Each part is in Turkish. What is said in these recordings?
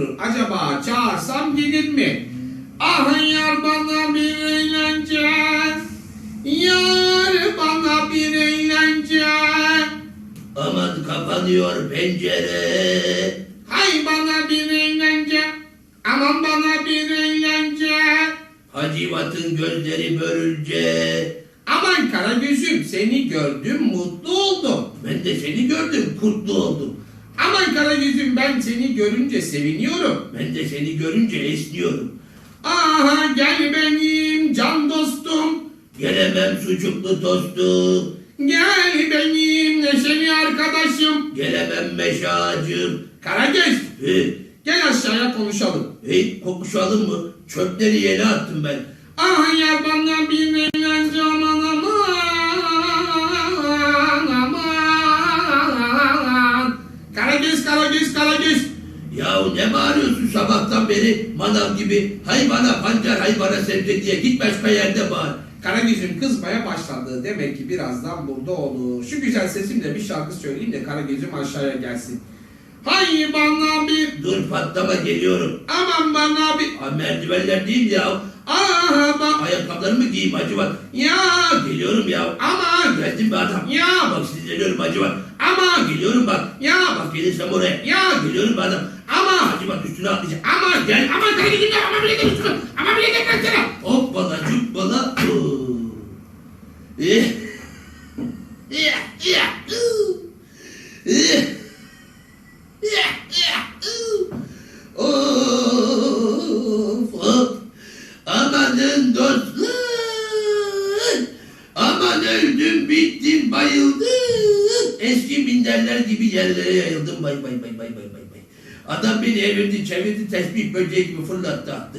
oturur. Acaba çağırsam gelir mi? Ah yar bana bir eğlence. Yar bana bir eğlence. Aman kapanıyor pencere. Hay bana bir eğlence. Aman bana bir eğlence. Hacivat'ın gözleri börülce. Aman kara gözüm seni gördüm mutlu oldum. Ben de seni gördüm kurtlu oldum. Aman kara gözüm ben seni görünce seviniyorum. Ben de seni görünce esniyorum. Aha gel benim can dostum. Gelemem sucuklu tostu. Gel benim neşeli arkadaşım. Gelemem meşacım. Karagöz He, gel aşağıya konuşalım. hey kokuşalım mı? Çöpleri yeni attım ben. Ah ya bana bir eğlence aman Karagöz Karagöz Karagöz. Yahu ne bağırıyorsun sabahtan beri manav gibi? Hay bana pancar hay bana sebze diye git başka yerde bağır. Karagöz'üm kızmaya başladı. Demek ki birazdan burada olur. Şu güzel sesimle bir şarkı söyleyeyim de Karagöz'üm aşağıya gelsin. Hay bana bir, Dur patlama geliyorum. aman bana bir, Ha, merdivenler değil ya. Aha bak, Ayakkabılarımı giyeyim acaba. ya, Geliyorum ya. aman, Geldim be adam. ya, Bak sinirleniyorum acaba. aman, Geliyorum bak. ya, Bak gelirsem oraya. ya, Geliyorum be adam. aman, Hacı bak üstüne atlayacak. aman, gel, aman Karagöz'üm ya, aman bile de üstüme, aman bile de bıraksana. Böceği gibi fırlattı attı.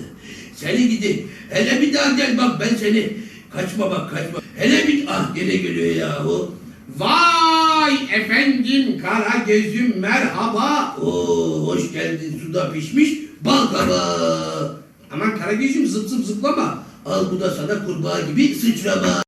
Seni gidi. Hele bir daha gel bak ben seni. Kaçma bak kaçma. Hele bir ah gene geliyor yahu. Vay efendim Karagöz'üm merhaba. Oo hoş geldin suda pişmiş bal kabağı. Aman Karagöz'üm zıp zıp zıplama. Al bu da sana kurbağa gibi sıçrama.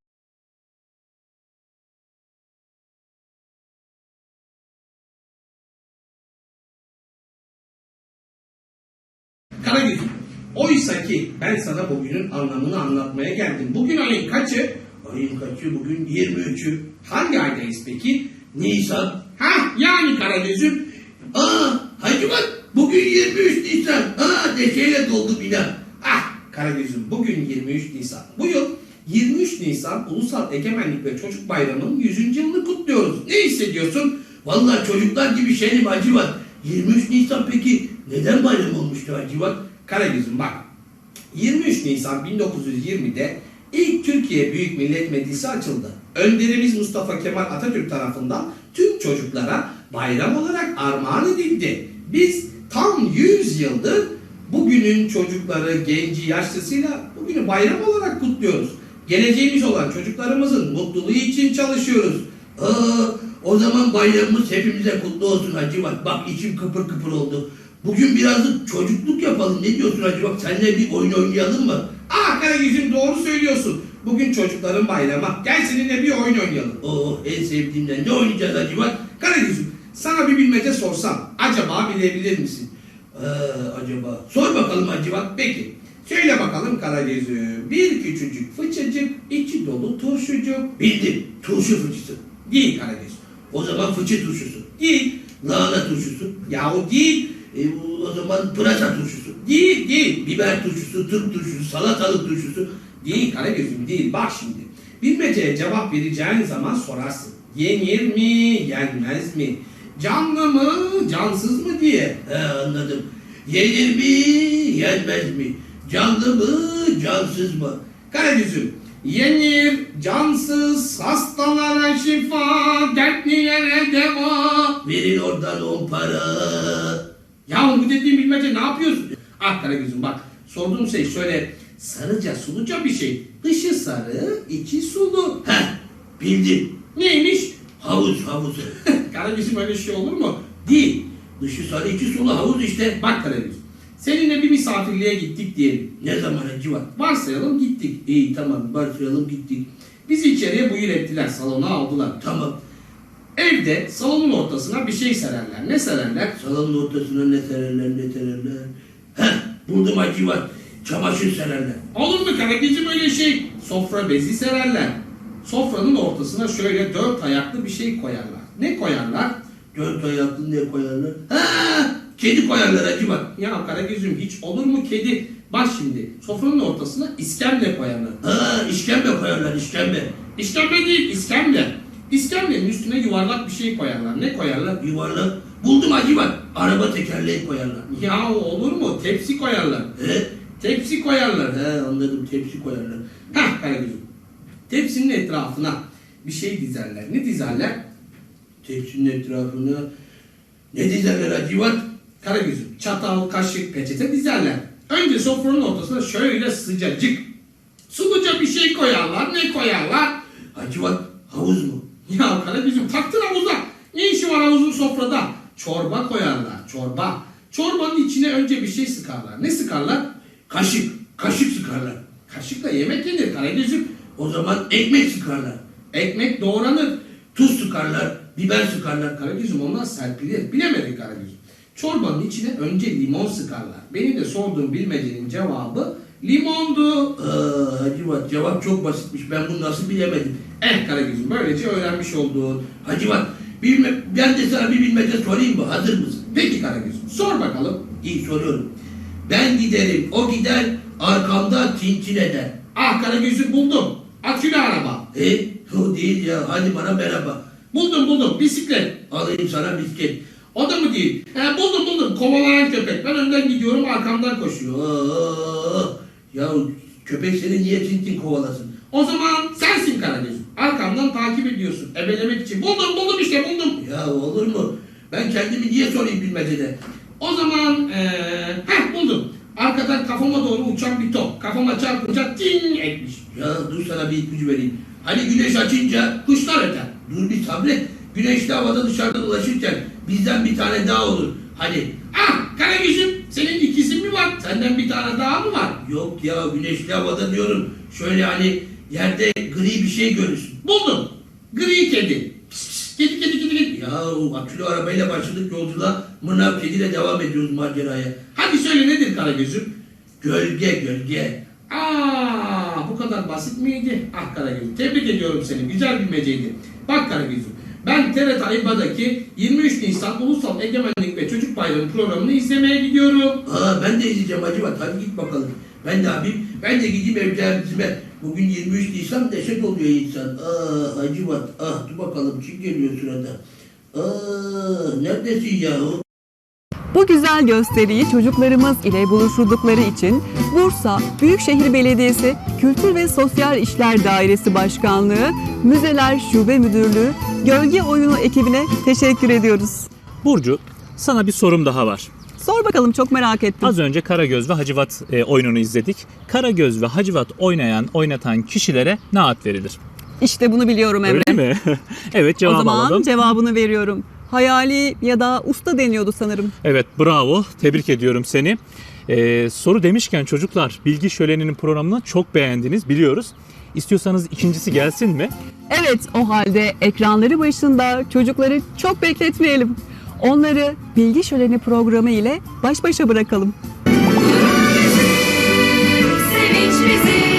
Oysa ki ben sana bugünün anlamını anlatmaya geldim. Bugün ayın kaçı? Ayın kaçı bugün 23'ü. Hangi aydayız peki? Nisan. Ha yani Karagöz'üm Aa hacı bak bugün 23 Nisan. Aa neşeyle doldu bina. ah Karagöz'üm bugün 23 Nisan. Bu yıl 23 Nisan Ulusal Egemenlik ve Çocuk Bayramı'nın 100. yılını kutluyoruz. Ne hissediyorsun? Vallahi çocuklar gibi şeyim Hacivat. 23 Nisan peki neden bayram olmuştu Hacivat? Karagöz'üm bak 23 Nisan 1920'de ilk Türkiye Büyük Millet Meclisi açıldı. Önderimiz Mustafa Kemal Atatürk tarafından tüm çocuklara bayram olarak armağan edildi. Biz tam 100 yıldır bugünün çocukları, genci, yaşlısıyla bugünü bayram olarak kutluyoruz. Geleceğimiz olan çocuklarımızın mutluluğu için çalışıyoruz. Aa, o zaman bayramımız hepimize kutlu olsun Hacivat. Bak içim kıpır kıpır oldu. Bugün birazcık çocukluk yapalım. Ne diyorsun Hacivat? Seninle bir oyun oynayalım mı? Ah Karagöz'üm doğru söylüyorsun. Bugün çocukların bayramı. Gel seninle bir oyun oynayalım. Oh en sevdiğimden. Ne oynayacağız Hacivat? Karagöz'üm sana bir bilmece sorsam acaba bilebilir misin? Aa, acaba? Sor bakalım Hacivat. Peki söyle bakalım Karagöz'üm. Bir küçücük fıçıcık içi dolu turşucuk. Bildim. Turşu fıçısı. Değil Karagöz. O zaman fıçı turşusu. Değil. Lahana turşusu. Yahu değil. E, o zaman pırasa turşusu. Değil değil. Biber turşusu, Türk turşusu, salatalık turşusu. Değil Karagöz'üm değil. Bak şimdi. Bilmeceye cevap vereceğin zaman sorarsın. Yenir mi, yenmez mi? Canlı mı, cansız mı diye. He anladım. Yenir mi, yenmez mi? Canlı mı, cansız mı? Karagöz'üm yenir, cansız, hastalara şifa, dertlilere deva. Verin oradan on para. Ya bu dediğim bilmece ne yapıyorsun? Ah Karagöz'üm bak sorduğum şey şöyle sarıca suluca bir şey. Dışı sarı, içi sulu. Heh, bildim. Neymiş? Havuz, havuz. Karagöz'üm öyle şey olur mu? Değil. Dışı sarı, içi sulu havuz işte. Bak Karagöz. Seninle bir misafirliğe gittik diyelim. Ne zaman Hacivat? Varsayalım gittik. İyi tamam, başlayalım gittik. Bizi içeriye buyur ettiler. Salona aldılar. Tamam. Evde salonun ortasına bir şey sererler. Ne sererler? Salonun ortasına ne sererler, ne sererler. buldum Hacivat. Çamaşır sererler. Olur mu Karagöz'üm öyle şey? Sofra bezi sererler. Sofranın ortasına şöyle dört ayaklı bir şey koyarlar. Ne koyarlar? Dört ayaklı ne koyarlar? Ha, kedi koyarlar Hacivat. Ya Karagöz'üm hiç olur mu kedi? Bak şimdi sofranın ortasına iskemle koyarlar. Ha, işkembe koyarlar işkembe. İskemle değil iskemle. İskemlenin üstüne yuvarlak bir şey koyarlar. Ne koyarlar? Yuvarlak. Buldum Hacivat. Araba tekerleği koyarlar. Ya olur mu? Tepsi koyarlar. He? Tepsi koyarlar. He anladım tepsi koyarlar. Heh Karagöz'üm. Tepsinin etrafına bir şey dizerler. Ne dizerler? Tepsinin etrafına ne dizerler Hacivat? Karagöz'üm. Çatal, kaşık, peçete dizerler. Önce sofranın ortasına şöyle sıcacık suluca bir şey koyarlar. Ne koyarlar? Hacivat havuz mu? Ya Karagöz'üm taktın havuza. Ne işi var havuzun sofrada? Çorba koyarlar. Çorba. Çorbanın içine önce bir şey sıkarlar. Ne sıkarlar? Kaşık. Kaşık sıkarlar. Kaşıkla yemek yenir Karagöz'üm. O zaman ekmek sıkarlar. Ekmek doğranır. Tuz sıkarlar. Biber sıkarlar. Karagöz'üm onlar serpilir. Bilemedin Karagöz'üm. Çorbanın içine önce limon sıkarlar. Benim de sorduğum bilmecenin cevabı limondu. Hacivat cevap çok basitmiş. Ben bunu nasıl bilemedim. Eh Karagöz'üm böylece öğrenmiş oldun. Hacivat bilme, ben de sana bir bilmece sorayım mı? Hazır mısın? Peki Karagöz'üm sor bakalım. İyi soruyorum. Ben giderim, o gider, arkamda tintin eder. Ah Karagöz'üm buldum. Akülü araba. E, o değil ya. Hadi bana merhaba. Buldum buldum. Bisiklet. Alayım sana bisket. O da mı değil? He, buldum buldum. Kovalayan köpek. Ben önden gidiyorum arkamdan koşuyor. Aa, ya köpek seni niye tintin kovalasın? O zaman. Ediyorsun. Ebelemek için. Buldum buldum işte buldum. Ya olur mu? Ben kendimi niye sorayım bilmecede? O zaman eee heh buldum. Arkadan kafama doğru uçan bir top. Kafama çarpınca ting etmiş. Ya dur sana bir ipucu vereyim. Hani güneş açınca Kuşlar öter. dur bir sabret. Güneşli havada dışarıda dolaşırken bizden bir tane daha olur. Hani Ah Karagöz'üm senin ikizin mi var? Senden bir tane daha mı var? yok ya güneşli havada diyorum. Şöyle hani yerde gri bir şey görürsün. Buldum. Gri kedi. Kedi kedi kedi kedi. Ya o akülü arabayla başladık yolculuğa. Mırnav kediyle devam ediyoruz maceraya. Hadi söyle nedir Karagöz'üm? Gölge gölge. Aa, bu kadar basit miydi? Ah Karagöz'üm tebrik ediyorum seni. Güzel bir meceydi. Bak Karagöz'üm ben TRT Ayba'daki 23 Nisan Ulusal Egemenlik ve Çocuk Bayramı programını izlemeye gidiyorum. Aa ben de izleyeceğim Hacivat. Hadi git bakalım. Ben de abim. Ben de gideyim evlerimize. Bugün 23 Nisan neşet oluyor insan. Aa Hacivat. Ah dur bakalım kim geliyor sırada. Aa neredesin yahu? Bu güzel gösteriyi çocuklarımız ile buluşturdukları için Bursa Büyükşehir Belediyesi Kültür ve Sosyal İşler Dairesi Başkanlığı, Müzeler Şube Müdürlüğü, Gölge Oyunu ekibine teşekkür ediyoruz. Burcu, sana bir sorum daha var. Sor bakalım çok merak ettim. Az önce Karagöz ve Hacivat e, oyununu izledik. Karagöz ve Hacivat oynayan, oynatan kişilere ne ad verilir? İşte bunu biliyorum Emre. Öyle mi? evet o cevap zaman alalım. cevabını veriyorum. Hayali ya da usta deniyordu sanırım. evet bravo. Tebrik ediyorum seni. E, soru demişken çocuklar Bilgi Şöleni'nin programını çok beğendiniz biliyoruz. İstiyorsanız ikincisi gelsin mi? Evet o halde ekranları başında çocukları çok bekletmeyelim. Onları Bilgi Şöleni programı ile baş başa bırakalım. Sevinç bizim,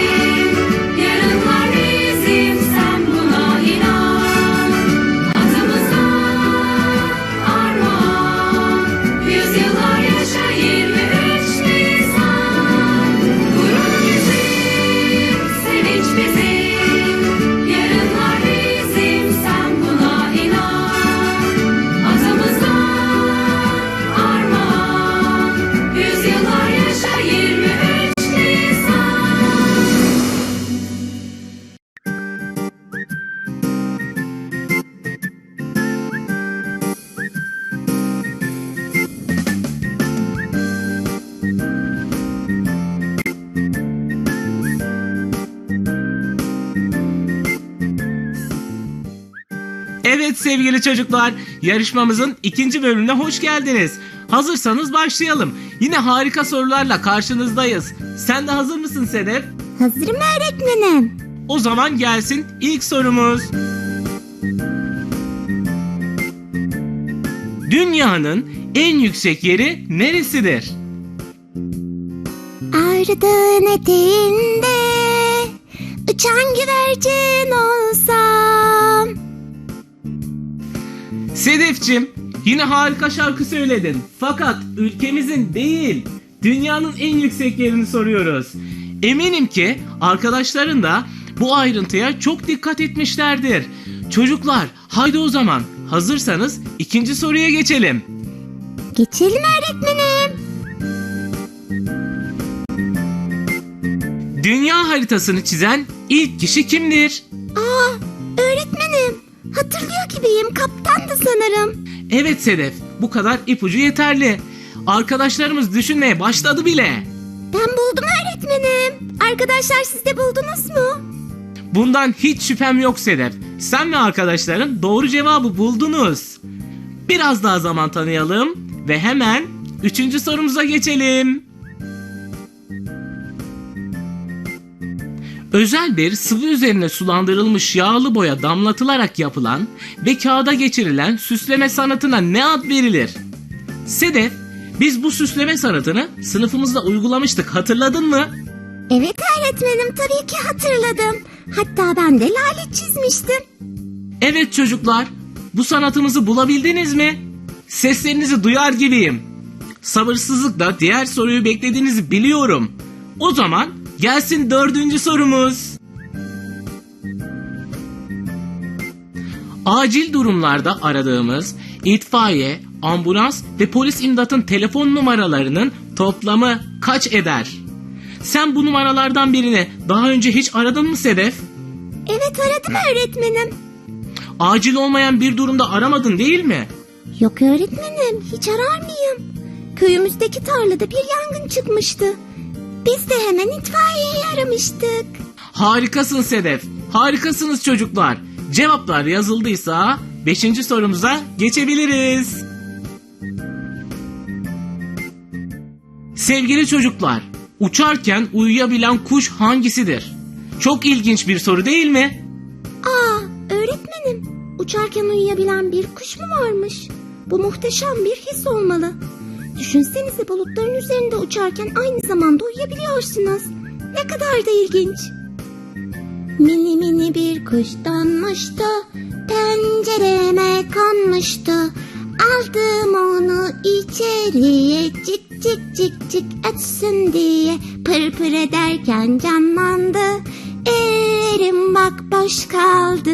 sevgili çocuklar, yarışmamızın ikinci bölümüne hoş geldiniz. Hazırsanız başlayalım. Yine harika sorularla karşınızdayız. Sen de hazır mısın Sedef? Hazırım öğretmenim. O zaman gelsin ilk sorumuz. Dünyanın en yüksek yeri neresidir? Kırdığın eteğinde Uçan güvercin olsam Sedefçim yine harika şarkı söyledin. Fakat ülkemizin değil dünyanın en yüksek yerini soruyoruz. Eminim ki arkadaşların da bu ayrıntıya çok dikkat etmişlerdir. Çocuklar haydi o zaman hazırsanız ikinci soruya geçelim. Geçelim öğretmenim Dünya haritasını çizen ilk kişi kimdir? Aa öğretmenim Hatırlıyor gibiyim kaptandı sanırım Evet Sedef bu kadar ipucu yeterli. Arkadaşlarımız düşünmeye başladı bile. Ben buldum öğretmenim Arkadaşlar siz de buldunuz mu? Bundan hiç şüphem yok Sedef. Sen ve arkadaşların doğru cevabı buldunuz. Biraz daha zaman tanıyalım ve hemen üçüncü sorumuza geçelim. Özel bir sıvı üzerine sulandırılmış yağlı boya damlatılarak yapılan ve kağıda geçirilen süsleme sanatına ne ad verilir? Sedef, biz bu süsleme sanatını sınıfımızda uygulamıştık hatırladın mı? Evet öğretmenim tabii ki hatırladım Hatta ben de lale çizmiştim Evet çocuklar, bu sanatımızı bulabildiniz mi? Seslerinizi duyar gibiyim. Sabırsızlıkla diğer soruyu beklediğinizi biliyorum. O zaman gelsin dördüncü sorumuz. Acil durumlarda aradığımız itfaiye, ambulans ve polis imdatın telefon numaralarının toplamı kaç eder? Sen bu numaralardan birini daha önce hiç aradın mı Sedef? Evet aradım öğretmenim Acil olmayan bir durumda aramadın değil mi? Yok öğretmenim hiç arar mıyım? Köyümüzdeki tarlada bir yangın çıkmıştı. Biz de hemen itfaiyeyi aramıştık. Harikasın Sedef. Harikasınız çocuklar. Cevaplar yazıldıysa 5. sorumuza geçebiliriz. Sevgili çocuklar, uçarken uyuyabilen kuş hangisidir? Çok ilginç bir soru değil mi? Aa öğretmenim uçarken uyuyabilen bir kuş mu varmış? Bu muhteşem bir his olmalı. Düşünsenize bulutların üzerinde uçarken aynı zamanda uyuyabiliyorsunuz. Ne kadar da ilginç. Mini mini bir kuş donmuştu. Pencereme konmuştu. Aldım onu içeriye cik cik cik cik ötsün diye pır pır ederken canlandı. Ellerim bak boş kaldı.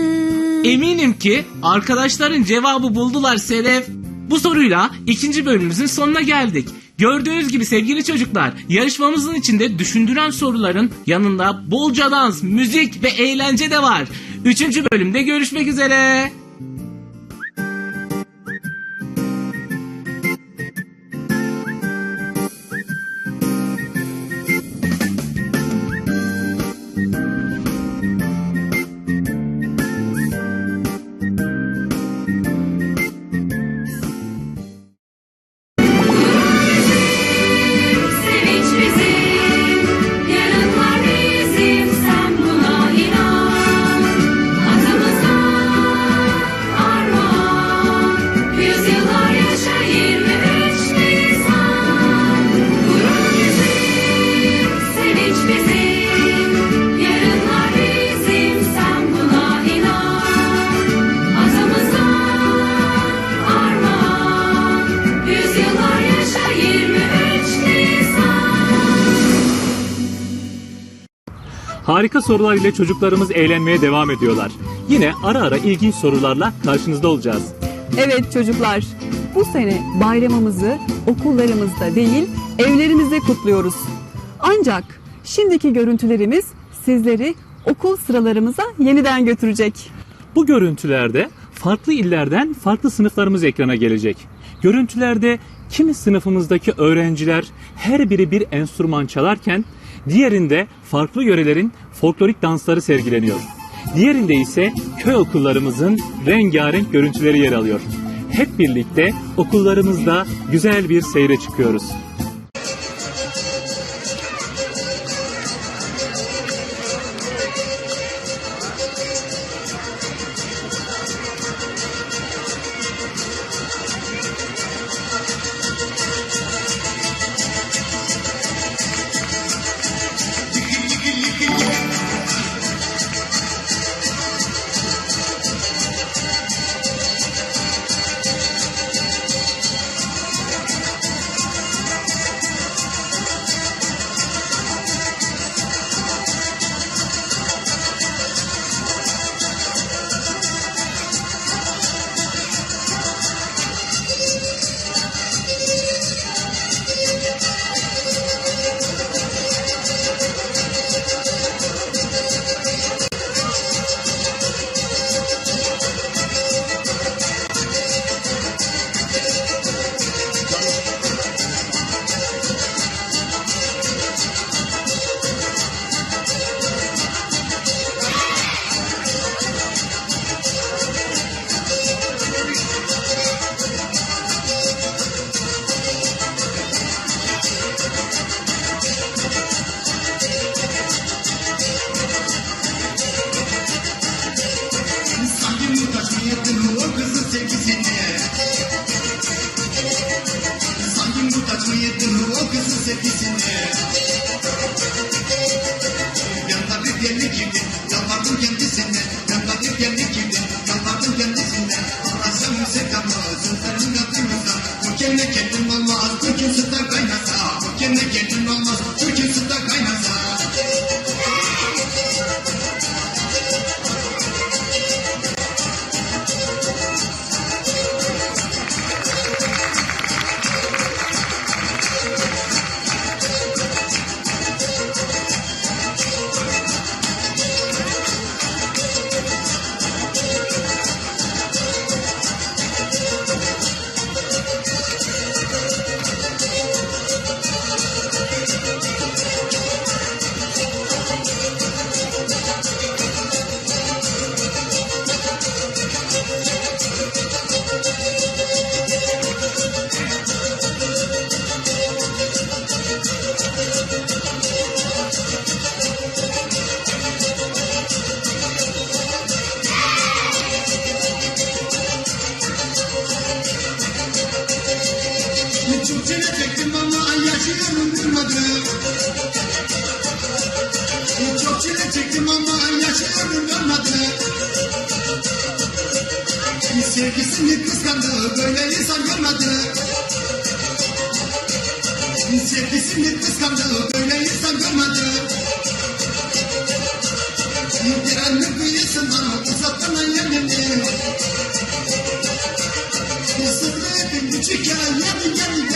Eminim ki arkadaşların cevabı buldular Sedef. Bu soruyla ikinci bölümümüzün sonuna geldik. Gördüğünüz gibi sevgili çocuklar yarışmamızın içinde düşündüren soruların yanında bolca dans, müzik ve eğlence de var. Üçüncü bölümde görüşmek üzere. Harika sorular ile çocuklarımız eğlenmeye devam ediyorlar. Yine ara ara ilginç sorularla karşınızda olacağız. Evet çocuklar, bu sene bayramımızı okullarımızda değil, evlerimizde kutluyoruz. Ancak şimdiki görüntülerimiz sizleri okul sıralarımıza yeniden götürecek. Bu görüntülerde farklı illerden farklı sınıflarımız ekrana gelecek. Görüntülerde kimi sınıfımızdaki öğrenciler her biri bir enstrüman çalarken diğerinde farklı yörelerin folklorik dansları sergileniyor. Diğerinde ise köy okullarımızın rengarenk görüntüleri yer alıyor. Hep birlikte okullarımızda güzel bir seyre çıkıyoruz. Yaşıyorum durmadım Çok çile çektim ama yaşıyorum durmadım Sevgisini kıskandı böyle insan görmedi. Sevgisini kıskandı böyle insan görmedi. Direnme kıyısından uzattın yerini Sırrı küçükken yedi yedi